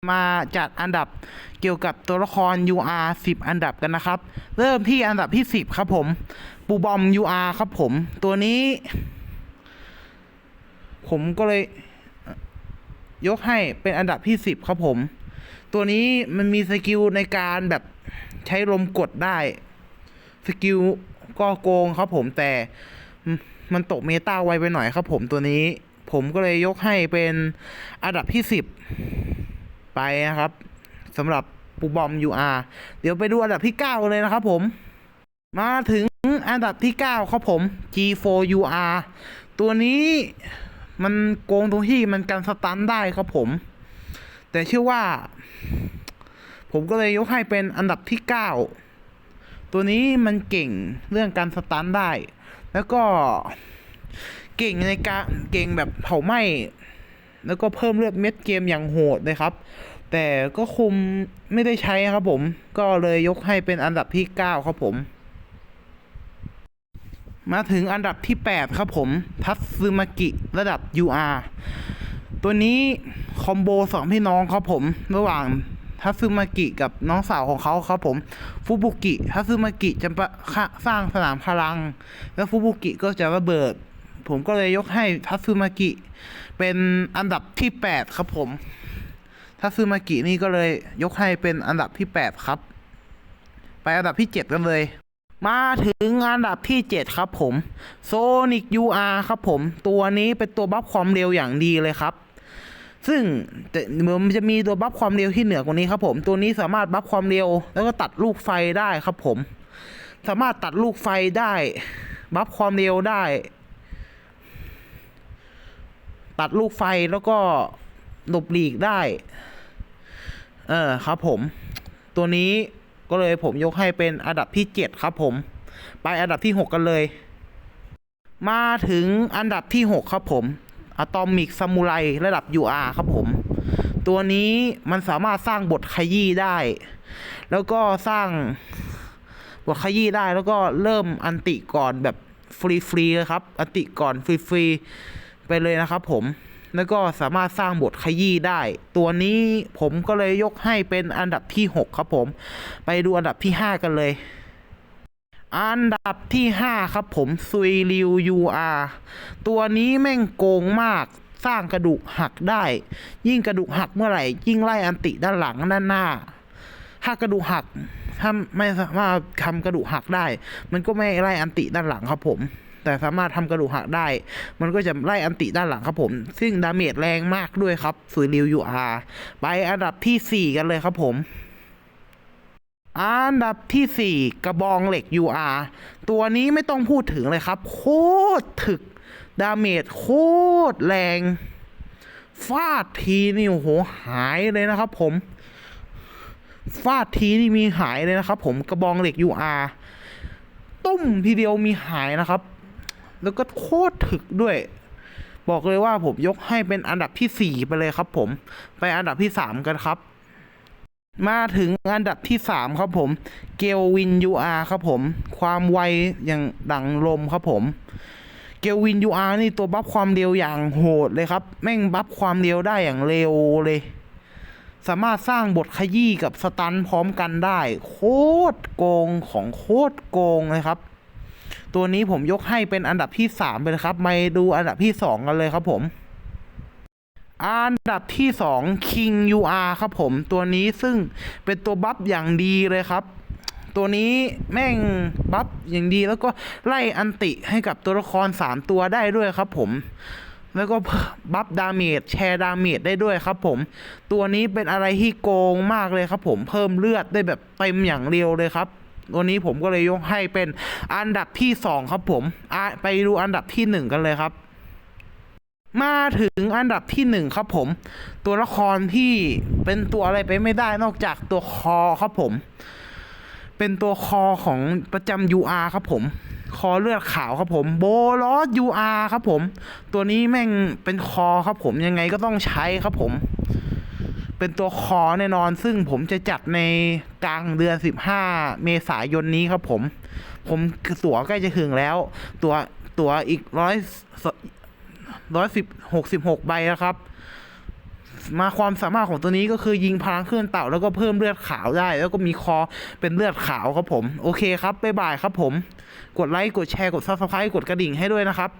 มาจัดอันดับเกี่ยวกับตัวละคร UR 10 อันดับกันนะครับ เริ่มที่อันดับที่ 10 ครับผม ปูบอม UR ครับผม ตัวนี้ ผมก็เลย ยกให้เป็นอันดับที่ 10 ครับผม ตัวนี้มันมีสกิลในการแบบใช้ลมกดได้ สกิลก็โกงครับผมแต่มันตกเมตาไวไปหน่อยครับผมตัวนี้ ผมก็เลยยกให้เป็นอันดับที่ 10 ไปนะครับสำหรับปูบอม UR เดี๋ยวไปดูอันดับที่9กันเลยนะครับผม มาถึงอันดับที่ 9 ครับผม G4UR ตัวนี้มันโกงตรงที่มันกันสตันได้ครับผม แต่เชื่อว่า ผมก็เลยยกให้เป็นอันดับที่ 9 ตัวนี้มันเก่งเรื่องการสตันได้ แล้วก็เก่งในการเก่งแบบเผาไหม้ แล้วก็เพิ่มเลือดเม็ดเกมอย่างโหดเลยครับ แต่ก็คุมไม่ได้ใช้ครับผม ก็เลยยกให้เป็นอันดับที่ 9 ครับผม มาถึงอันดับที่ 8 ครับผม ทัตซึมากิระดับ UR ตัวนี้คอมโบสองพี่น้องครับผม ระหว่างทัตซึมากิกับน้องสาวของเขาครับผม ฟุบุกิทัตซึมากิจะะคะสร้างสนามพลัง แล้วฟุบุกิก็จะระเบิด ผมก็เลยยกให้ทัตซึมากิ เป็นอันดับที่ 8 ครับผมทัตซึมากินี่ก็เลยยกให้เป็นอันดับที่ 8 ครับ ไปอันดับที่ 7 กันเลย มาถึงอันดับที่ 7 ครับผม Sonic UR ครับผม ตัวนี้เป็นตัวบัฟความเร็วอย่างดีเลยครับซึ่งมันจะมีตัวบัฟความเร็วที่เหนือกว่านี้ครับผม ตัวนี้สามารถบัฟความเร็ว แล้วก็ตัดลูกไฟได้ครับผม สามารถตัดลูกไฟได้ บัฟความเร็วได้ ตัดลูกไฟแล้วก็หลบหลีกได้ เออครับผม ตัวนี้ก็เลยผมยกให้เป็นอันดับที่ 7 ครับผม ไปอันดับที่ 6 กันเลย มาถึงอันดับที่ 6 ครับผมอะตอมิกซามูไรระดับ UR ครับผม ตัวนี้มันสามารถสร้างบทขยี้ได้ แล้วก็สร้างบทขยี้ได้แล้วก็เริ่มอันติก่อนแบบฟรีๆเลยครับ อันติก่อนฟรีๆ ไปเลยนะครับผม แล้วก็สามารถสร้างบทขยี้ได้ ตัวนี้ผมก็เลยยกให้เป็นอันดับที่ 6 ครับผม ไปดูอันดับที่ 5 กันเลย อันดับที่ 5 ครับผมซุยริว UR ตัวนี้แม่งโกงมากสร้างกระดูกหักได้ ยิ่งกระดูกหักเมื่อไหร่ ยิ่งไล่อันติด้านหลังด้านหน้า ถ้ากระดูกหักถ้าไม่สามารถทำกระดูกหักได้ มันก็ไม่ไล่อันติด้านหลังครับผม แต่สามารถทำกระดูกหักได้ มันก็จะไล่อันติด้านหลังครับผม ซึ่งดาเมจแรงมากด้วยครับสุยริว UR ไปอันดับที่ 4 กันเลยครับผมอันดับที่ 4 กระบองเหล็ก UR ตัวนี้ไม่ต้องพูดถึงเลยครับ โคตรถึก ดาเมจโคตรแรง ฟาดทีนี่โอ้โหหายเลยนะครับผม ฟาดทีนี่มีหายเลยนะครับผมกระบองเหล็ก UR ตุ้มทีเดียวมีหายนะครับ แล้วก็โคตรถึกด้วย บอกเลยว่าผมยกให้เป็นอันดับที่4ไปเลยครับผม ไปอันดับที่3กันครับ มาถึงอันดับที่3ครับผม เกลวิน UR ครับผม ความไวอย่างดังลมครับผมเกลวิน UR นี่ตัวบัฟความเร็วอย่างโหดเลยครับ แม่งบัฟความเร็วได้อย่างเร็วเลย สามารถสร้างบทขยี้กับสตันพร้อมกันได้ โคตรโกงของโคตรโกงเลยครับ ตัวนี้ผมยกให้เป็นอันดับที่ 3 ไปเลยครับมาดูอันดับที่ 2 กันเลยครับผม อันดับที่ 2 King UR ครับผม ตัวนี้ซึ่งเป็นตัวบัฟอย่างดีเลยครับ ตัวนี้แม่งบัฟอย่างดีแล้วก็ไล่อันติให้กับตัวละคร 3 ตัวได้ด้วยครับผมแล้วก็บัฟดาเมจแชร์ดาเมจได้ด้วยครับผม ตัวนี้เป็นอะไรที่โกงมากเลยครับผมเพิ่มเลือดได้แบบเต็มอย่างเร็วเลยครับ วนี้ผมก็เลยยกให้เป็นอันดับที่ 2 ครับผมไปดูอันดับที่ 1 กันเลยครับ มาถึงอันดับที่หนึ่งครับผม ตัวละครที่เป็นตัวอะไรไปไม่ได้นอกจากตัวคอครับผม เป็นตัวคอของประจำ UR ครับผมคอเลือดขาวครับผมโบลอส UR ครับผม ตัวนี้แม่งเป็นคอครับผมยังไงก็ต้องใช้ครับผม เป็นตัวคอแน่นอน ซึ่งผมจะจัดในกลางเดือน 15 เมษายนนี้ครับผม ผมตั๋วใกล้จะถึงแล้ว ตัวตั๋วอีกร้อยร้อยสิบหกสิบหกใบนะครับ มาความสามารถของตัวนี้ก็คือยิงพลังเคลื่อนเต่าแล้วก็เพิ่มเลือดขาวได้ แล้วก็มีคอเป็นเลือดขาวครับผม โอเคครับบ๊ายบายครับผม กดไลค์กดแชร์กดซับสไครต์กดกระดิ่งให้ด้วยนะครับ